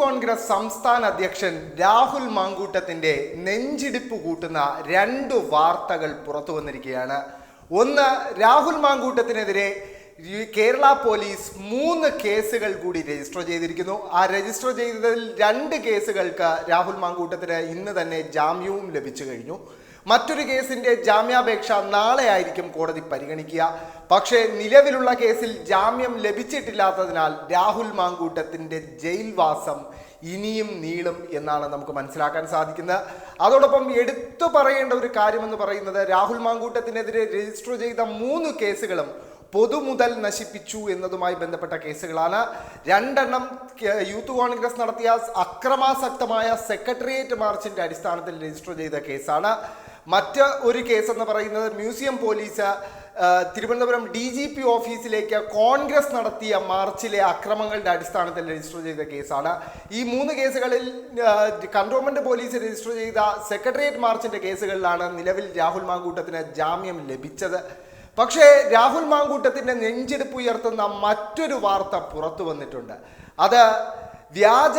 കോൺഗ്രസ് സംസ്ഥാന അധ്യക്ഷൻ രാഹുൽ മാങ്കൂട്ടത്തിന്റെ നെഞ്ചിടിപ്പ് കൂട്ടുന്ന രണ്ട് വാർത്തകൾ പുറത്തു വന്നിരിക്കുകയാണ്. ഒന്ന് രാഹുൽ മാങ്കൂട്ടത്തിനെതിരെ കേരള പോലീസ് മൂന്ന് കേസുകൾ കൂടി രജിസ്റ്റർ ചെയ്തിരിക്കുന്നു. ആ രജിസ്റ്റർ ചെയ്തതിൽ രണ്ട് കേസുകൾക്ക് രാഹുൽ മാങ്കൂട്ടത്തിന് ഇന്ന് തന്നെ ജാമ്യവും ലഭിച്ചു കഴിഞ്ഞു. മറ്റൊരു കേസിന്റെ ജാമ്യാപേക്ഷ നാളെ ആയിരിക്കും കോടതി പരിഗണിക്കുക. പക്ഷേ നിലവിലുള്ള കേസിൽ ജാമ്യം ലഭിച്ചിട്ടില്ലാത്തതിനാൽ രാഹുൽ മാങ്കൂട്ടത്തിന്റെ ജയിൽവാസം ഇനിയും നീളും എന്നാണ് നമുക്ക് മനസ്സിലാക്കാൻ സാധിക്കുന്നത്. അതോടൊപ്പം എടുത്തു പറയേണ്ട ഒരു കാര്യമെന്ന് പറയുന്നത് രാഹുൽ മാങ്കൂട്ടത്തിനെതിരെ രജിസ്റ്റർ ചെയ്ത മൂന്ന് കേസുകളും പൊതുമുതൽ നശിപ്പിച്ചു എന്നതുമായി ബന്ധപ്പെട്ട കേസുകളാണ്. രണ്ടെണ്ണം യൂത്ത് കോൺഗ്രസ് നടത്തിയ അക്രമാസക്തമായ സെക്രട്ടേറിയറ്റ് മാർച്ചിന്റെ അടിസ്ഥാനത്തിൽ രജിസ്റ്റർ ചെയ്ത കേസാണ്. മറ്റ് ഒരു കേസ് എന്ന് പറയുന്നത് museum police Thiruvananthapuram D G P ഓഫീസിലേക്ക് കോൺഗ്രസ് നടത്തിയ മാർച്ചിലെ അക്രമങ്ങളുടെ അടിസ്ഥാനത്തിൽ രജിസ്റ്റർ ചെയ്ത കേസാണ്. ഈ മൂന്ന് കേസുകളിൽ കൺട്രോൺമെന്റ് പോലീസ് രജിസ്റ്റർ ചെയ്ത സെക്രട്ടേറിയറ്റ് മാർച്ചിന്റെ കേസുകളിലാണ് നിലവിൽ രാഹുൽ മാങ്കൂട്ടത്തിന് ജാമ്യം ലഭിച്ചത്. പക്ഷേ രാഹുൽ മാങ്കൂട്ടത്തിന്റെ നെഞ്ചെടുപ്പ് ഉയർത്തുന്ന മറ്റൊരു വാർത്ത പുറത്തു വന്നിട്ടുണ്ട്. അത് വ്യാജ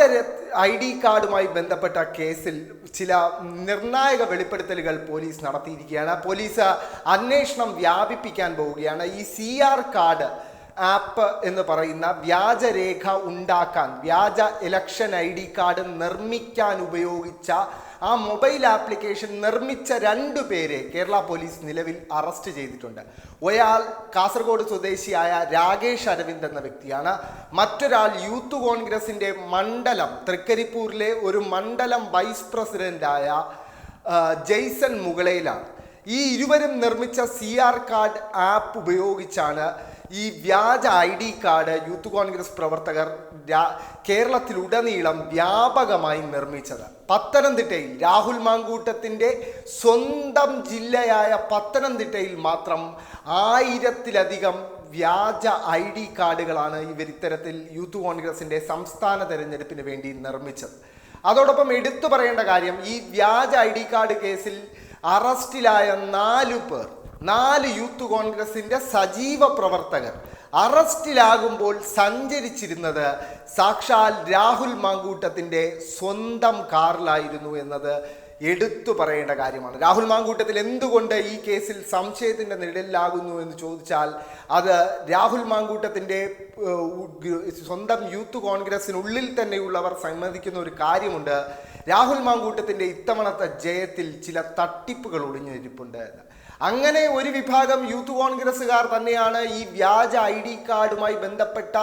ഐ ഡി കാർഡുമായി ബന്ധപ്പെട്ട കേസിൽ ചില നിർണായക വെളിപ്പെടുത്തലുകൾ പോലീസ് നടത്തിയിരിക്കുകയാണ്. പോലീസ് അന്വേഷണം വ്യാപിപ്പിക്കാൻ പോവുകയാണ്. ഈ സി ആർ കാർഡ് ആപ്പ് എന്ന് പറയുന്ന വ്യാജരേഖ ഉണ്ടാക്കാൻ വ്യാജ ഇലക്ഷൻ ഐ ഡി കാർഡ് നിർമ്മിക്കാൻ ഉപയോഗിച്ച ആ മൊബൈൽ ആപ്ലിക്കേഷൻ നിർമ്മിച്ച രണ്ടു പേരെ കേരള പോലീസ് നിലവിൽ അറസ്റ്റ് ചെയ്തിട്ടുണ്ട്. ഒരാൾ കാസർഗോഡ് സ്വദേശിയായ രാകേഷ് അരവിന്ദ് എന്ന വ്യക്തിയാണ്. മറ്റൊരാൾ യൂത്ത് കോൺഗ്രസിന്റെ മണ്ഡലം തൃക്കരിപ്പൂരിലെ ഒരു മണ്ഡലം വൈസ് പ്രസിഡന്റായ ജെയ്സൺ മുകളയിലാണ് ഈ ഇരുവരും നിർമ്മിച്ച സി ആർ കാർഡ് ആപ്പ് ഉപയോഗിച്ചാണ് ഈ വ്യാജ I D card youth Congress പ്രവർത്തകർ കേരളത്തിലുടനീളം വ്യാപകമായി നിർമ്മിച്ചത്. പത്തനംതിട്ടയിൽ രാഹുൽ മാങ്കൂട്ടത്തിന്റെ സ്വന്തം ജില്ലയായ പത്തനംതിട്ടയിൽ മാത്രം ആയിരത്തിലധികം വ്യാജ ഐ ഡി കാർഡുകളാണ് ഇവർ ഇത്തരത്തിൽ യൂത്ത് കോൺഗ്രസിന്റെ സംസ്ഥാന തെരഞ്ഞെടുപ്പിന് വേണ്ടി നിർമ്മിച്ചത്. അതോടൊപ്പം എടുത്തു പറയേണ്ട കാര്യം ഈ വ്യാജ ഐ ഡി കാർഡ് കേസിൽ അറസ്റ്റിലായ നാലു പേർ നാല് യൂത്ത് കോൺഗ്രസിന്റെ സജീവ പ്രവർത്തകർ. അറസ്റ്റിലാകുമ്പോൾ സഞ്ചരിച്ചിരുന്നത് സാക്ഷാൽ രാഹുൽ മാങ്കൂട്ടത്തിന്റെ സ്വന്തം കാറിലായിരുന്നു എന്നത് എടുത്തു പറയേണ്ട കാര്യമാണ്. രാഹുൽ മാങ്കൂട്ടത്തിൽ എന്തുകൊണ്ട് ഈ കേസിൽ സംശയത്തിന്റെ നിഴലിലാകുന്നു എന്ന് ചോദിച്ചാൽ അത് രാഹുൽ മാങ്കൂട്ടത്തിന്റെ സ്വന്തം യൂത്ത് കോൺഗ്രസിനുള്ളിൽ തന്നെയുള്ളവർ സമ്മതിക്കുന്ന ഒരു കാര്യമുണ്ട്. രാഹുൽ മാങ്കൂട്ടത്തിന്റെ ഇത്തവണത്തെ ജയത്തിൽ ചില തട്ടിപ്പുകൾ ഒളിഞ്ഞിരിപ്പുണ്ട്. അങ്ങനെ ഒരു വിഭാഗം യൂത്ത് കോൺഗ്രസ്സുകാർ തന്നെയാണ് ഈ വ്യാജ ഐ ഡി കാർഡുമായി ബന്ധപ്പെട്ട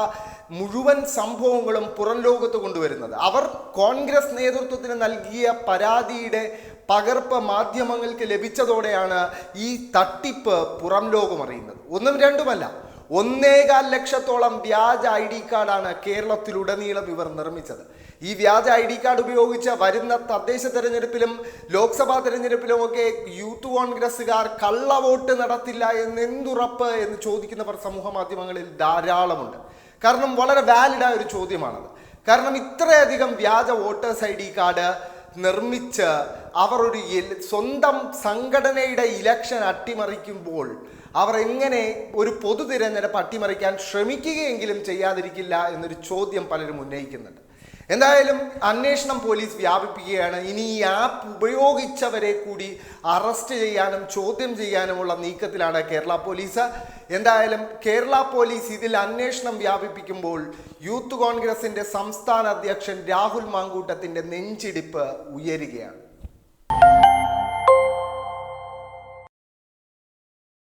മുഴുവൻ സംഭവങ്ങളും പുറം ലോകത്ത് കൊണ്ടുവരുന്നത്. അവർ കോൺഗ്രസ് നേതൃത്വത്തിന് നൽകിയ പരാതിയുടെ പകർപ്പ് മാധ്യമങ്ങൾക്ക് ലഭിച്ചതോടെയാണ് ഈ തട്ടിപ്പ് പുറം ലോകം അറിയുന്നത്. ഒന്നും രണ്ടുമല്ല ഒന്നേകാൽ ലക്ഷത്തോളം വ്യാജ ഐ ഡി കാർഡാണ് കേരളത്തിലുടനീളം ഇവർ നിർമ്മിച്ചത്. ഈ വ്യാജ ഐ ഡി കാർഡ് ഉപയോഗിച്ച് വരുന്ന തദ്ദേശ തെരഞ്ഞെടുപ്പിലും ലോക്സഭാ തെരഞ്ഞെടുപ്പിലും ഒക്കെ യൂത്ത് കോൺഗ്രസ്സുകാർ കള്ളവോട്ട് നടത്തില്ല എന്ന് എന്തുറപ്പ് എന്ന് ചോദിക്കുന്നവർ സമൂഹ മാധ്യമങ്ങളിൽ ധാരാളമുണ്ട്. കാരണം വളരെ വാലിഡായ ഒരു ചോദ്യമാണത്. കാരണം ഇത്രയധികം വ്യാജ വോട്ടേഴ്സ് ഐ ഡി കാർഡ് നിർമ്മിച്ച് അവർ ഒരു സ്വന്തം സംഘടനയുടെ ഇലക്ഷൻ അട്ടിമറിക്കുമ്പോൾ അവർ എങ്ങനെ ഒരു പൊതു തിരഞ്ഞെടുപ്പ് അട്ടിമറിക്കാൻ ശ്രമിക്കുകയെങ്കിലും ചെയ്യാതിരിക്കില്ല എന്നൊരു ചോദ്യം പലരും ഉന്നയിക്കുന്നുണ്ട്. എന്തായാലും അന്വേഷണം പോലീസ് വ്യാപിപ്പിക്കുകയാണ്. ഇനി ഈ ആപ്പ് ഉപയോഗിച്ചവരെ കൂടി അറസ്റ്റ് ചെയ്യാനും ചോദ്യം ചെയ്യാനുമുള്ള നീക്കത്തിലാണ് കേരള പോലീസ്. എന്തായാലും കേരള പോലീസ് ഇതിൽ അന്വേഷണം വ്യാപിപ്പിക്കുമ്പോൾ യൂത്ത് കോൺഗ്രസിന്റെ സംസ്ഥാന അധ്യക്ഷൻ രാഹുൽ മാങ്കൂട്ടത്തിന്റെ നെഞ്ചിടിപ്പ് ഉയരുകയാണ്.